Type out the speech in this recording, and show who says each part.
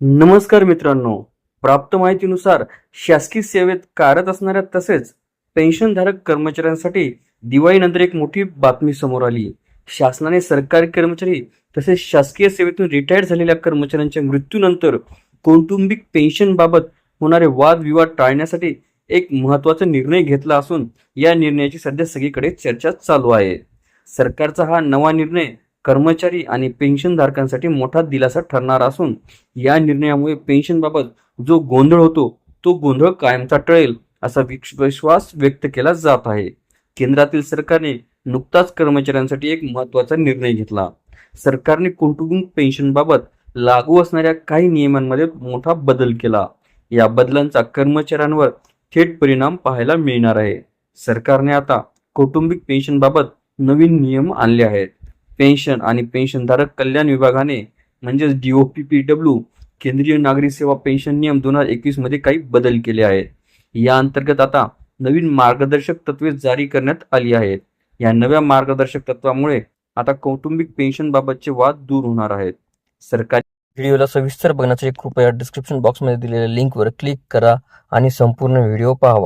Speaker 1: नमस्कार मित्रांनो. प्राप्त माहितीनुसार शासकीय सेवेत कार्यरत असणाऱ्या तसेच पेन्शनधारक कर्मचाऱ्यांसाठी दिवाळीनंतर एक मोठी बातमी समोर आली. शासनाने सरकारी कर्मचारी तसेच शासकीय सेवेतून रिटायर्ड झालेल्या कर्मचाऱ्यांच्या मृत्यूनंतर कौटुंबिक पेन्शनबाबत होणारे वादविवाद टाळण्यासाठी एक महत्त्वाचा निर्णय घेतला असून या निर्णयाची सध्या सगळीकडे चर्चा चालू आहे. सरकारचा हा नवा निर्णय कर्मचारी आणि पेन्शनधारकांसाठी मोठा दिलासा ठरणार असून या निर्णयामुळे पेन्शनबाबत जो गोंधळ होतो तो गोंधळ कायमचा टळेल असा विश्वास व्यक्त केला जात आहे. केंद्रातील सरकारने नुकताच कर्मचाऱ्यांसाठी एक महत्त्वाचा निर्णय घेतला. सरकारने कुटुंब पेन्शनबाबत लागू असणाऱ्या काही नियमांमध्ये मोठा बदल केला. या बदलांचा कर्मचाऱ्यांवर थेट परिणाम पाहायला मिळणार आहे. सरकारने आता कौटुंबिक पेन्शनबाबत नवीन नियम आणले आहेत. पेन्शन आणि पेन्शनधारक कल्याण विभागाने म्हणजेच डीओपी पी डब्ल्यू केंद्रीय नागरी सेवा पेन्शन नियम दोन हजार एकवीसमध्ये काही बदल केले आहेत. या अंतर्गत आता नवीन मार्गदर्शक तत्वे जारी करण्यात आली आहेत. या नव्या मार्गदर्शक तत्वामुळे आता कौटुंबिक पेन्शन बाबतचे वाद दूर होणार आहेत. सरकारी
Speaker 2: व्हिडिओला सविस्तर बघण्यासाठी कृपया डिस्क्रिप्शन बॉक्समध्ये दिलेल्या लिंकवर क्लिक करा आणि संपूर्ण व्हिडिओ पाहावा.